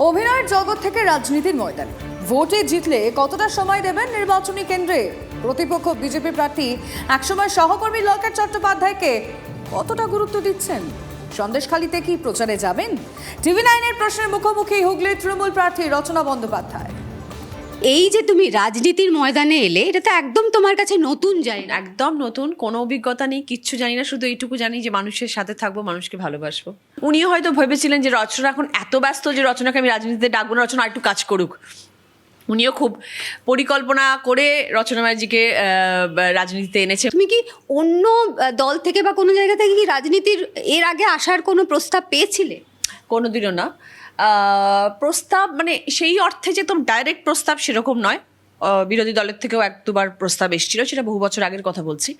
অভিনয়ের জগৎ থেকে রাজনীতির ময়দানে। ভোটে জিতলে কতটা সময় দেবেন নির্বাচনী কেন্দ্রে? প্রতিপক্ষ বিজেপি প্রার্থী একসময় সহকর্মী লকেট চট্টোপাধ্যায়কে কতটা গুরুত্ব দিচ্ছেন? সন্দেশখালীতে কি প্রচারে যাবেন? টিভি নাইনের প্রশ্নের মুখোমুখি হুগলির তৃণমূল প্রার্থী রচনা বন্দ্যোপাধ্যায়। এই যে তুমি রাজনীতির ময়দানে এলে এটা তো একদম তোমার কাছে নতুন জায়গা। একদম নতুন কোনো অভিজ্ঞতা নেই কিচ্ছু জানি না শুধু এইটুকু জানি যে মানুষের সাথে থাকব মানুষকে ভালোবাসবো। উনিও হয়তো ভেবেছিলেন যে রচনা এখন এত ব্যস্ত যে রচনাকে আমি রাজনীতিতে ডাকবো না রচনা একটু কাজ করুক। উনিও খুব পরিকল্পনা করে রচনা ব্যানার্জিকে রাজনীতিতে এনেছে তুমি কি অন্য দল থেকে বা কোনো জায়গা থেকে কি রাজনীতির এর আগে আসার কোনো প্রস্তাব পেয়েছিলে? কোনোদিনও না। প্রস্তাব মানে সেই অর্থে যে তোম ডাইরেক্ট প্রস্তাব সেরকম নয়। বিরোধী দলের থেকেও এক দুবার প্রস্তাব এসেছিল সেটা বহু বছর আগের কথা বলছি।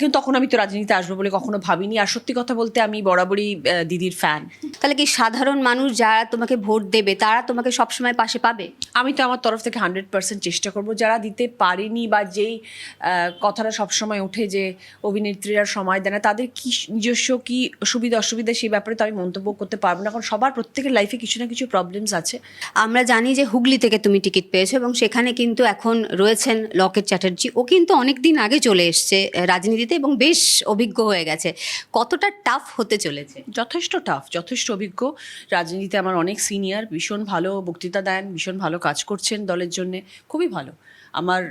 কিন্তু তখন আমি তো রাজনীতিতে আসব বলে কখনো ভাবিনি। আর সত্যি কথা বলতে আমি বরাবরই দিদির ফ্যান তাহলে কি সাধারণ মানুষ যারা তোমাকে ভোট দেবে তারা তোমাকে সবসময় পাশে পাবে? আমি তো আমার তরফ থেকে হান্ড্রেড পার্সেন্ট চেষ্টা করব। যারা দিতে পারেনি বা যেই কথাটা সবসময় ওঠে যে অভিনেত্রীরা সময় দেয় না তাদের কি নিজস্ব কি সুবিধা অসুবিধা সেই ব্যাপারে তো আমি মন্তব্য করতে পারব না। কারণ সবার প্রত্যেকের লাইফে কিছু না কিছু প্রবলেমস আছে। আমরা জানি যে হুগলি থেকে তুমি টিকিট পেয়েছ এবং সেখানে কিন্তু এখন রয়েছেন লকেট চ্যাটার্জি। ও কিন্তু অনেক দিন আগে চলে এসছে রাজনীতিতে এবং বেশ অভিজ্ঞ হয়ে গেছে। কতটা টাফ হতে চলেছে? যথেষ্ট টাফ যথেষ্ট অভিজ্ঞ। রাজনীতিতে আমার অনেক সিনিয়র ভীষণ ভালো বক্তৃতা দেন, ভীষণ ভালো কাজ করছেন দলের জন্য, খুবই ভালো। আমার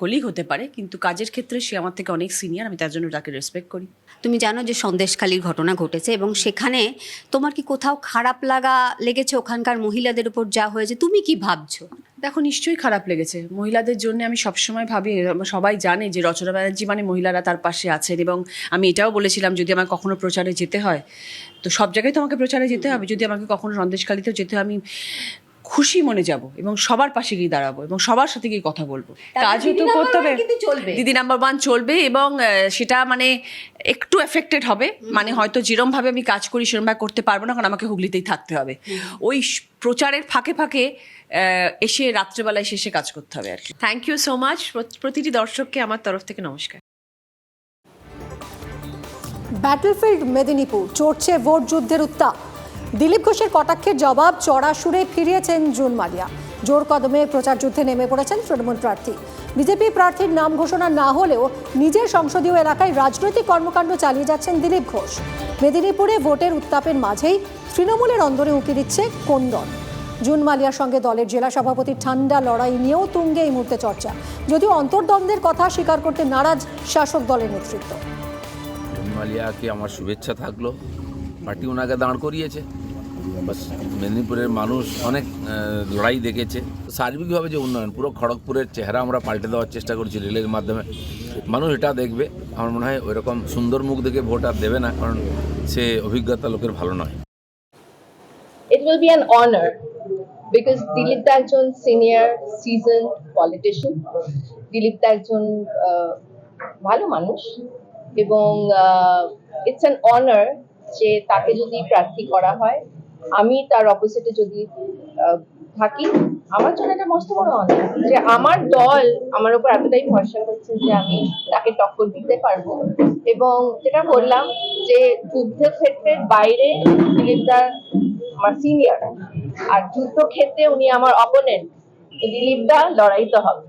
কলিগ হতে পারে কিন্তু কাজের ক্ষেত্রে সে আমার থেকে অনেক সিনিয়র আমি তার জন্য তাকে রেসপেক্ট করি। তুমি জানো যে সন্দেশখালির ঘটনা ঘটেছে এবং সেখানে তোমার কি কোথাও খারাপ লাগা লেগেছে? ওখানকার মহিলাদের উপর যা হয়েছে তুমি কি ভাবছ? দেখো নিশ্চয়ই খারাপ লেগেছে। মহিলাদের জন্য আমি সবসময় ভাবি সবাই জানে যে রচনা ব্যানার্জি মানে মহিলারা তার পাশে আছেন এবং আমি এটাও বলেছিলাম যদি আমার কখনো প্রচারে যেতে হয় তো সব জায়গায় তো আমাকে প্রচারে যেতে হবে। যদি আমাকে কখনো সন্দেশখালিতেও যেতে হয় আমি খুশি মনে যাব এবং সবার পাশে গিয়ে দাঁড়াবো এবং সবার সাথে গিয়ে কথা বলব। কাজও তো করতে হবে। দিদি নাম্বার ওয়ান চলবে এবং সেটা মানে একটু এফেক্টেড হবে। মানে হয়তো যেরম ভাবে আমি কাজ করি সেরম ভাবে করতে পারব না কারণ আমাকে হুগলিতেই থাকতে হবে। ওই প্রচারের ফাঁকে ফাঁকে এসে রাত্রেবেলায় এসে এসে কাজ করতে হবে আর কি। থ্যাংক ইউ সো মাচ প্রতিটি দর্শককে আমার তরফ থেকে নমস্কার। ব্যাটলফিল্ড মেদিনীপুর চড়ছে ভোট যুদ্ধের উত্তাপ। দিলীপ ঘোষের কটাক্ষের জবাব চড়া সুরে ফিরিয়েছেন জুন মালিয়া জোর কদমে প্রচার যুদ্ধে নেমে পড়েছেন তৃণমূল প্রার্থী। বিজেপি প্রার্থীর নাম ঘোষণা না হলেও নিজের সংসদীয় এলাকায় রাজনৈতিক কর্মকাণ্ড চালিয়ে যাচ্ছেন দিলীপ ঘোষ। মেদিনীপুরে ভোটের উত্তাপের মাঝেই তৃণমূলের অন্দরে উঁকি দিচ্ছে কোন্দন জুন মালিয়ার সঙ্গে দলের জেলা সভাপতির ঠান্ডা লড়াই নিয়েও তুঙ্গে এই মুহূর্তে চর্চা। যদিও অন্তর্দ্বন্দ্বের কথা স্বীকার করতে নারাজ শাসক দলের নেতৃত্ব। মালিয়াকে আমার শুভেচ্ছা থাকল। পার্টি ওনাকে দাঁড় করিয়েছে। মেদিনীপুরের মানুষ অনেক লড়াই দেখেছে। সার্বিকভাবে যে উন্নয়ন পুরো খড়গপুরের চেহারা আমরা পাল্টে দেওয়ার চেষ্টা করছি রেলের মাধ্যমে। মানুষ এটা দেখবে আমার মনে হয় ওইরকম সুন্দর মুখ দেখে ভোট আর দেবে না কারণ সে অভিজ্ঞতা লোকের ভালো নয়। It will be an honor because Dilip দা একজন সিনিয়র সিজন পলিটিশিয়ান দিলীপ দা একজন আহ, ভালো মানুষ এবং ইটস অ্যান অনার যে তাকে যদি প্রার্থী করা হয়। আমি তার অপোজিটে যদি থাকি, আমার জন্য এটা মস্ত বড় অনার যে আমার দল আমার উপর এতটাই ভরসা করছে যে আমি তাকে টক্কর দিতে পারব। এবং যেটা বললাম যে যুদ্ধের ক্ষেত্রের বাইরে দিলীপ দা আমার সিনিয়র আর যুদ্ধক্ষেত্রে উনি আমার অপোনেন্ট দিলীপ দা লড়াই তো হবে।